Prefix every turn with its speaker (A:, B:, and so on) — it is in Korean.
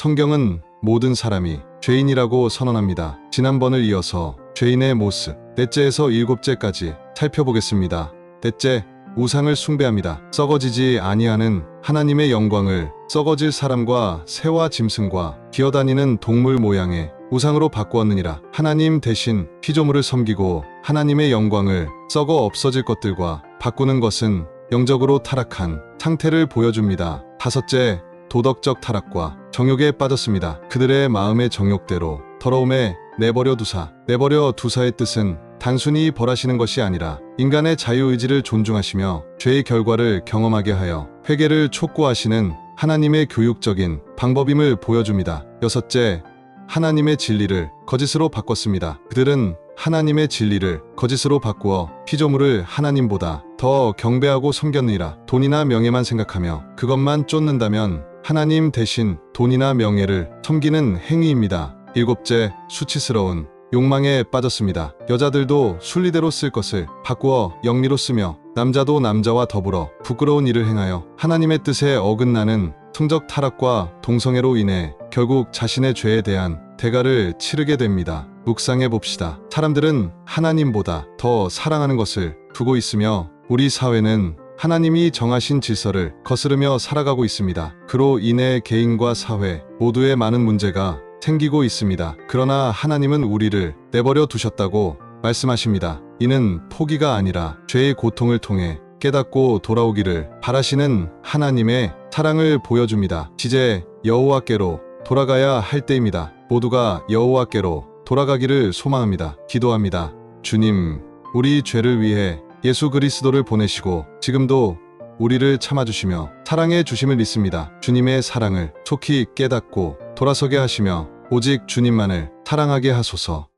A: 성경은 모든 사람이 죄인이라고 선언합니다. 지난번을 이어서 죄인의 모습, 넷째에서 일곱째까지 살펴보겠습니다. 넷째, 우상을 숭배합니다. 썩어지지 아니하는 하나님의 영광을 썩어질 사람과 새와 짐승과 기어다니는 동물 모양의 우상으로 바꾸었느니라. 하나님 대신 피조물을 섬기고 하나님의 영광을 썩어 없어질 것들과 바꾸는 것은 영적으로 타락한 상태를 보여줍니다. 다섯째, 도덕적 타락과 정욕에 빠졌습니다. 그들의 마음의 정욕대로 더러움에 내버려 두사. 내버려 두사의 뜻은 단순히 벌하시는 것이 아니라 인간의 자유의지를 존중하시며 죄의 결과를 경험하게 하여 회개를 촉구하시는 하나님의 교육적인 방법임을 보여줍니다. 여섯째, 하나님의 진리를 거짓으로 바꿨습니다. 그들은 하나님의 진리를 거짓으로 바꾸어 피조물을 하나님보다 더 경배하고 섬겼느니라. 돈이나 명예만 생각하며 그것만 쫓는다면 하나님 대신 돈이나 명예를 섬기는 행위입니다. 일곱째, 수치스러운 욕망에 빠졌습니다. 여자들도 순리대로 쓸 것을 바꾸어 영리로 쓰며 남자도 남자와 더불어 부끄러운 일을 행하여 하나님의 뜻에 어긋나는 성적 타락과 동성애로 인해 결국 자신의 죄에 대한 대가를 치르게 됩니다. 묵상해 봅시다. 사람들은 하나님보다 더 사랑하는 것을 두고 있으며 우리 사회는 하나님이 정하신 질서를 거스르며 살아가고 있습니다. 그로 인해 개인과 사회 모두에 많은 문제가 생기고 있습니다. 그러나 하나님은 우리를 내버려 두셨다고 말씀하십니다. 이는 포기가 아니라 죄의 고통을 통해 깨닫고 돌아오기를 바라시는 하나님의 사랑을 보여줍니다. 이제 여호와께로 돌아가야 할 때입니다. 모두가 여호와께로 돌아가기를 소망합니다. 기도합니다. 주님, 우리 죄를 위해 예수 그리스도를 보내시고 지금도 우리를 참아주시며 사랑해 주심을 믿습니다. 주님의 사랑을 속히 깨닫고 돌아서게 하시며 오직 주님만을 사랑하게 하소서.